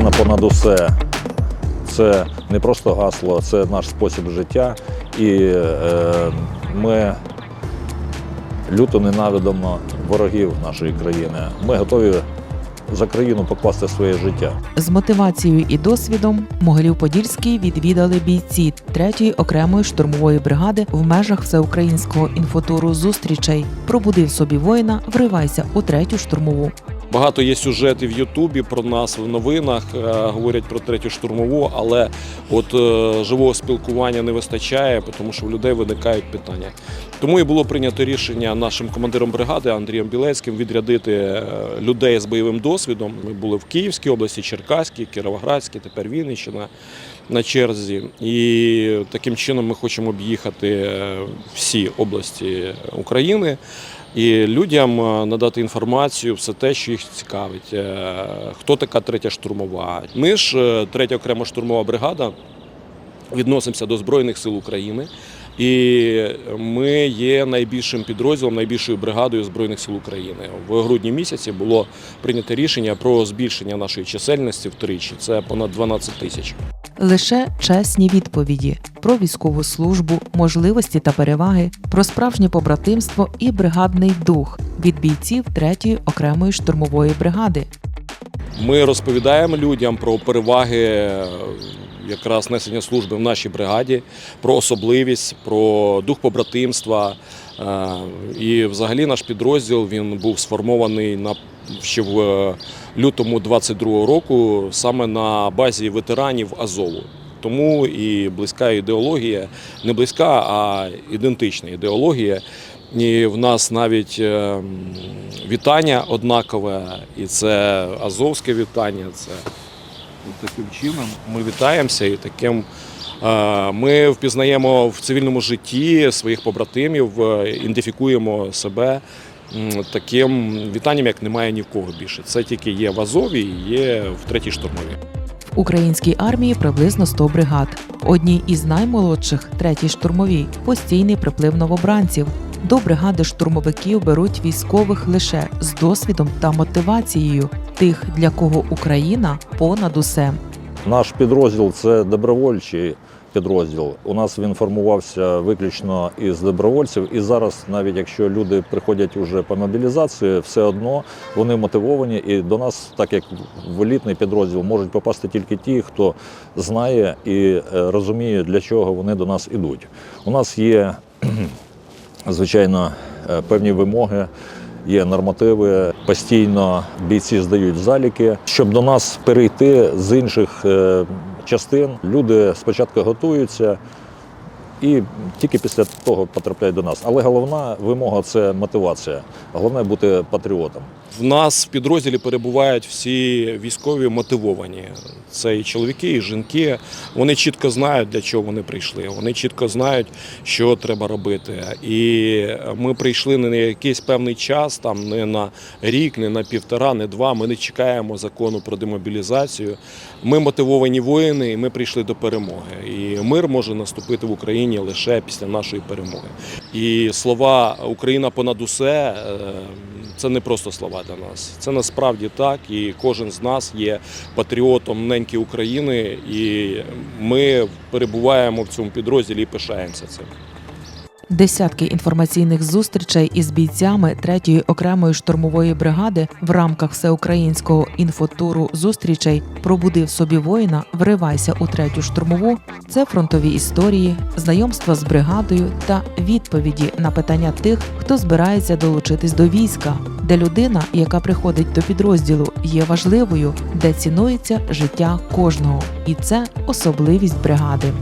понад усе. Це не просто гасло, це наш спосіб життя. І е, ми люто ненавидимо ворогів нашої країни. Ми готові за країну покласти своє життя. З мотивацією і досвідом Могилів-Подільський відвідали бійці 3-ї окремої штурмової бригади в межах всеукраїнського інфотуру зустрічей. Пробудив собі воїна, вривайся у третю штурмову. Багато є сюжетів в Ютубі про нас в новинах, е, говорять про третю штурмову, але от е, живого спілкування не вистачає, тому що в людей виникають питання. Тому і було прийнято рішення нашим командиром бригади Андрієм Білецьким відрядити е, людей з бойовим досвідом. Ми були в Київській області, Черкаській, Кіровоградській, тепер Вінниччина на черзі. І таким чином ми хочемо об'їхати е, всі області України і людям е, надати інформацію, все те, що їх цікавить. Е, Хто така третя штурмова? Ми ж третя окрема штурмова бригада відносимося до Збройних сил України. І ми є найбільшим підрозділом, найбільшою бригадою Збройних сил України. В грудні місяці було прийнято рішення про збільшення нашої чисельності втричі. Це понад 12 тисяч. Лише чесні відповіді про військову службу, можливості та переваги, про справжнє побратимство і бригадний дух від бійців 3-ї окремої штурмової бригади. Ми розповідаємо людям про переваги якраз несення служби в нашій бригаді, про особливість, про дух побратимства. Е, І взагалі наш підрозділ він був сформований на ще в е, лютому 22-го року саме на базі ветеранів Азову. Тому і близька ідеологія, не близька, а ідентична ідеологія. І в нас навіть е, вітання однакове, і це азовське вітання. Це таким чином ми вітаємося і таким. Ми впізнаємо в цивільному житті своїх побратимів, е, ідентифікуємо себе таким вітанням, як немає ні в кого більше. Це тільки є в Азові і є в третій штурмовій. В українській армії приблизно 100 бригад. Одній із наймолодших третій штурмовій постійний приплив новобранців. До бригади штурмовиків беруть військових лише з досвідом та мотивацією тих, для кого Україна понад усе. Наш підрозділ це добровольчий підрозділ. У нас він формувався виключно із добровольців. І зараз, навіть якщо люди приходять уже по мобілізації, все одно вони мотивовані. І до нас, так як в елітний підрозділ, можуть попасти тільки ті, хто знає і е, розуміє, для чого вони до нас ідуть. У нас є, звичайно, е, певні вимоги. Є нормативи, постійно бійці здають заліки. Щоб до нас перейти з інших е, частин, люди спочатку готуються і тільки після того потрапляють до нас. Але головна вимога це мотивація. Головне бути патріотом. В нас в підрозділі перебувають всі військові мотивовані. Це і чоловіки, і жінки. Вони чітко знають, для чого вони прийшли. Вони чітко знають, що треба робити. І ми прийшли не на якийсь певний час, там не на рік, не на півтора, не два. Ми не чекаємо закону про демобілізацію. Ми мотивовані воїни, і ми прийшли до перемоги. І мир може наступити в Україні лише після нашої перемоги. І слова Україна понад усе е, це не просто слова для нас. Це насправді так. І кожен з нас є патріотом неньки України, і ми перебуваємо в цьому підрозділі і пишаємося цим. Десятки інформаційних зустрічей із бійцями 3-ї окремої штурмової бригади в рамках всеукраїнського інфотуру зустрічей пробудив собі воїна, вривайся у третю штурмову. Це фронтові історії, знайомства з бригадою та відповіді на питання тих, хто збирається долучитись до війська, де людина, яка приходить до підрозділу, є важливою, де цінується життя кожного, і це особливість бригади.